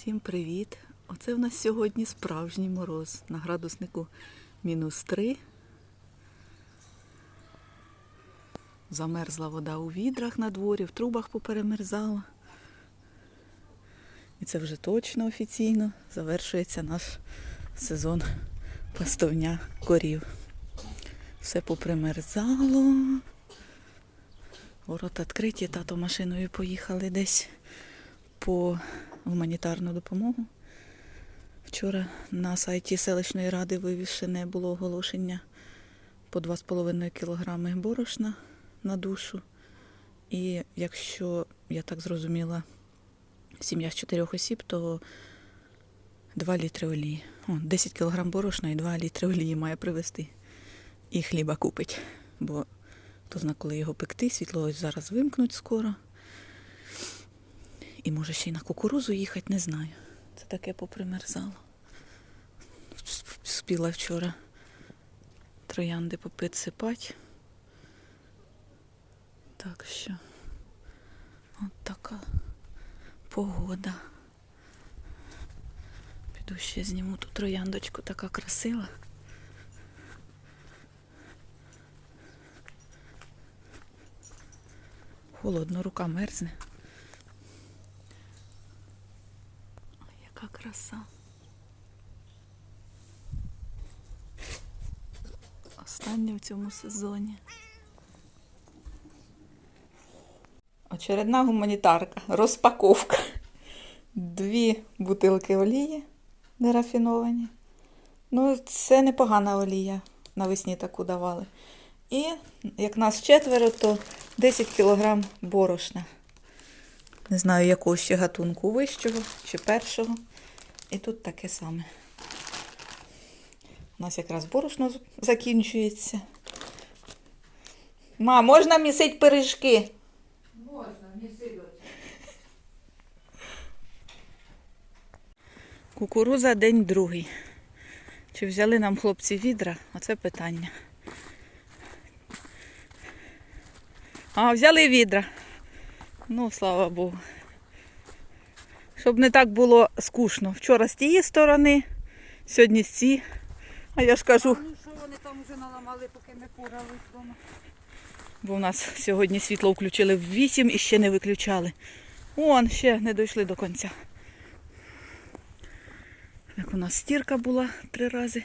Всім привіт! Оце в нас сьогодні справжній мороз. На градуснику мінус 3. Замерзла вода у відрах на дворі, в трубах поперемерзала. І це вже точно офіційно завершується наш сезон пастовня корів. Все попримерзало. Ворота відкриті, тато машиною поїхали десь по гуманітарну допомогу. Вчора на сайті селищної ради вивішене було оголошення по 2,5 кілограми борошна на душу. І якщо я так зрозуміла, сім'я з чотирьох осіб, то 2 літри олії. О, 10 кілограм борошна і 2 літри олії має привезти. І хліба купить. Бо хто зна, коли його пекти, світло зараз вимкнуть скоро. І може ще й на кукурузу їхати, не знаю. Це таке попримерзало. Спіла вчора троянди попідсипати. Так що от така погода. Піду ще зніму ту трояндочку, така красива. Холодно, рука мерзне. Краса. Останнє в цьому сезоні. Очередна гуманітарка. Розпаковка. Дві бутилки олії нерафіновані. Ну, це непогана олія. Навесні таку давали. І як нас четверо, то 10 кілограм борошна. Не знаю, якого ще гатунку вищого чи першого. І тут таке саме. У нас якраз борошно закінчується. Ма, можна місити пиріжки? Можна, місидуть. Кукуруза день другий. Чи взяли нам хлопці відра? Оце питання. А, взяли відра. Ну, слава Богу. Щоб не так було скучно. Вчора з тієї сторони, сьогодні з цієї. А я ж кажу, Ну що вони там вже наламали, поки ми порались вдома. бо в нас сьогодні світло включили в 8 і ще не виключали. Вон, ще не дійшли до кінця. Як у нас стірка була три рази.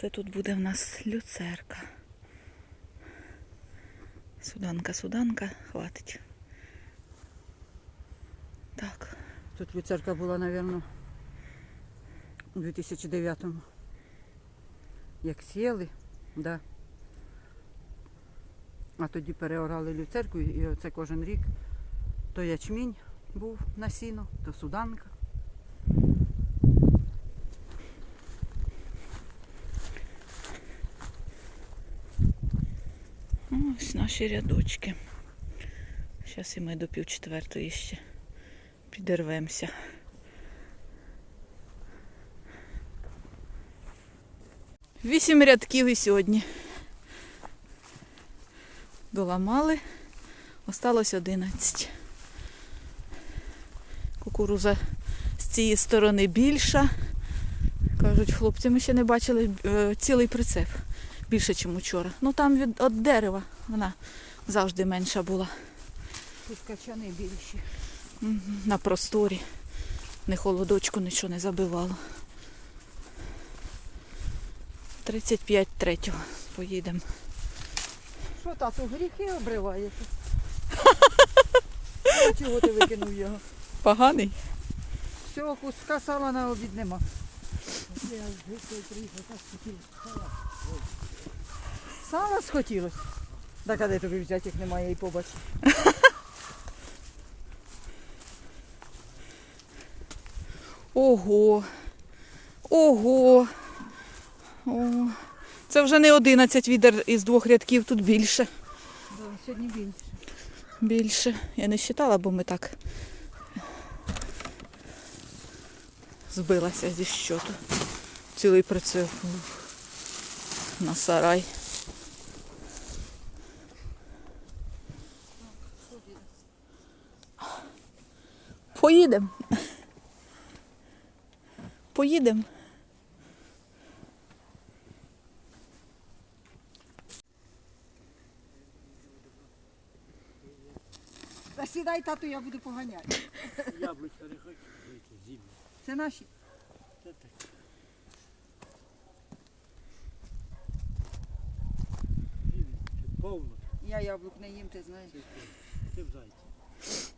Це тут буде в нас люцерка. Суданка, суданка, хватить. Так. Тут люцерка була, мабуть, у 2009-му. Як сіяли, да. А тоді переорали люцерку, і оце кожен рік то ячмінь був на сіно, то суданка. Ось наші рядочки. Зараз і ми до пів четвертої ще підірвемося. Вісім рядків і сьогодні. Доламали. Осталось одинадцять. Кукуруза з цієї сторони більша. Кажуть, хлопці, ми ще не бачили е, цілий прицеп більше, ніж учора. Ну там від від дерева вона завжди менша була Тут качани більші. На просторі. Не холодочку нічого не забивало. 35 третього поїдемо. Що, тату, гріхи обриваєш? А чого ти викинув його? Поганий? Всього куска сала на обід нема. Сала схотілось. Так а де тобі взяти, як немає і побач. Ого. Ого. О. Це вже не 11 відер із двох рядків, тут більше. Да, сьогодні більше. Більше. Я не вважала, бо ми так збилася зі щоту. Цілий прицеп на сарай. Поїдемо. Поїдемо. Сідай, тату, я буду поганяти. Яблучка не хочу зимні. Це наші. Це так. Повно. Я яблук не їм, ти знаєш. Це в зайці.